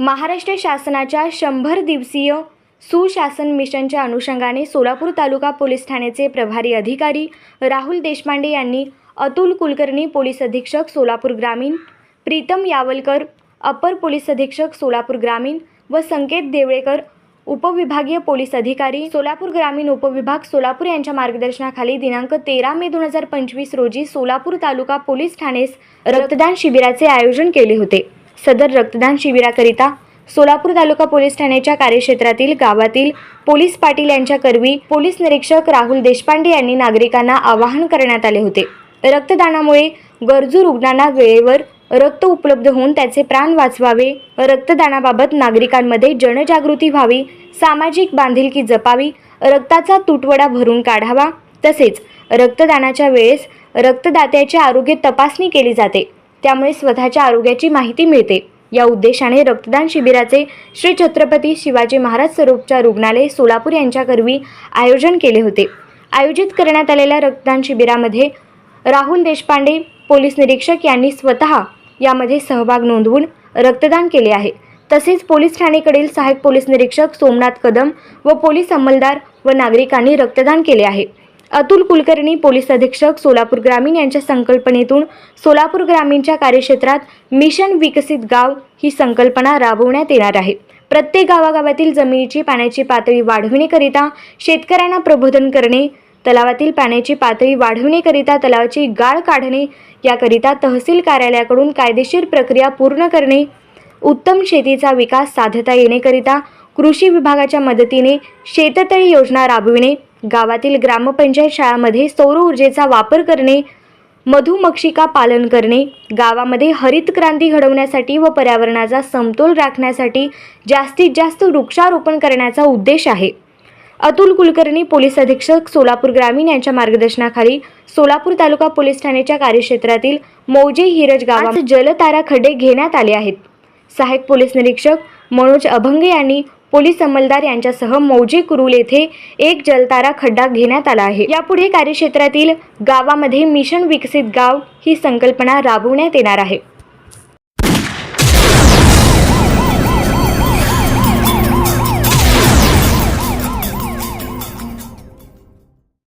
महाराष्ट्र शासनाच्या शंभर दिवसीय सुशासन मिशनच्या अनुषंगाने सोलापूर तालुका पोलीस ठाण्याचे प्रभारी अधिकारी राहुल देशपांडे यांनी अतुल कुलकर्णी पोलीस अधीक्षक सोलापूर ग्रामीण प्रीतम यावलकर अपर पोलीस अधीक्षक सोलापूर ग्रामीण व संकेत देवळेकर उपविभागीय पोलीस अधिकारी सोलापूर ग्रामीण उपविभाग सोलापूर यांच्या मार्गदर्शनाखाली दिनांक तेरा मे दोन हजार पंचवीस रोजी सोलापूर तालुका पोलीस ठाणेस रक्तदान शिबिराचे आयोजन केले होते. सदर रक्तदान शिबिराकरिता सोलापूर तालुका पोलीस ठाण्याच्या कार्यक्षेत्रातील गावातील पोलीस पाटील यांच्या करवी पोलीस निरीक्षक राहुल देशपांडे यांनी नागरिकांना आवाहन करण्यात आले होते. रक्तदानामुळे गरजू रुग्णांना वेळेवर रक्त उपलब्ध होऊन त्याचे प्राण वाचवावे. रक्तदानाबाबत नागरिकांमध्ये जनजागृती व्हावी सामाजिक बांधिलकी जपावी रक्ताचा तुटवडा भरून काढावा. तसेच रक्तदानाच्या वेळेस रक्तदात्याचे आरोग्य तपासणी केली जाते. त्यामुळे स्वतःच्या आरोग्याची माहिती मिळते. या उद्देशाने रक्तदान शिबिराचे श्री छत्रपती शिवाजी महाराज स्वरूपच्या रुग्णालय सोलापूर यांच्याकरवी आयोजन केले होते. आयोजित करण्यात आलेल्या रक्तदान शिबिरामध्ये राहुल देशपांडे पोलीस निरीक्षक यांनी स्वतः यामध्ये सहभाग नोंदवून रक्तदान केले आहे. तसेच पोलीस ठाणेकडील सहाय्यक पोलीस निरीक्षक सोमनाथ कदम व पोलीस अंमलदार व नागरिकांनी रक्तदान केले आहे. अतुल कुलकर्णी पोलीस अधीक्षक सोलापूर ग्रामीण यांच्या संकल्पनेतून सोलापूर ग्रामीणच्या कार्यक्षेत्रात मिशन विकसित गाव ही संकल्पना राबवण्यात येणार आहे. प्रत्येक गावागावातील जमिनीची पाण्याची पातळी वाढविण्याकरिता शेतकऱ्यांना प्रबोधन करणे तलावातील पाण्याची पातळी वाढविण्याकरिता तलावाची गाळ काढणे याकरिता तहसील कार्यालयाकडून कायदेशीर प्रक्रिया पूर्ण करणे उत्तम शेतीचा विकास साधता येण्याकरिता कृषी विभागाच्या मदतीने शेततळी योजना राबविणे गावातील ग्रामपंचायत शाळामध्ये सौर ऊर्जेचा वापर करणे मधुमक्षिका पालन करणे गावामध्ये हरित क्रांती घडवण्यासाठी व पर्यावरणाचा समतोल राखण्यासाठी जास्तीत जास्त वृक्षारोपण करण्याचा उद्देश आहे. अतुल कुलकर्णी पोलीस अधीक्षक सोलापूर ग्रामीण यांच्या मार्गदर्शनाखाली सोलापूर तालुका पोलीस ठाण्याच्या कार्यक्षेत्रातील मौजे हिरज गावात जलतारा खड्डे घेण्यात आले आहेत. सहाय्यक पोलीस निरीक्षक मनोज अभंगे यांनी पोलीस अंमलदार यांच्यासह मौजे कुरुल येथे एक जलतारा खड्डा घेण्यात आला आहे. यापुढे कार्यक्षेत्रातील गावामध्ये मिशन विकसित गाव ही संकल्पना राबवण्यात येणार आहे.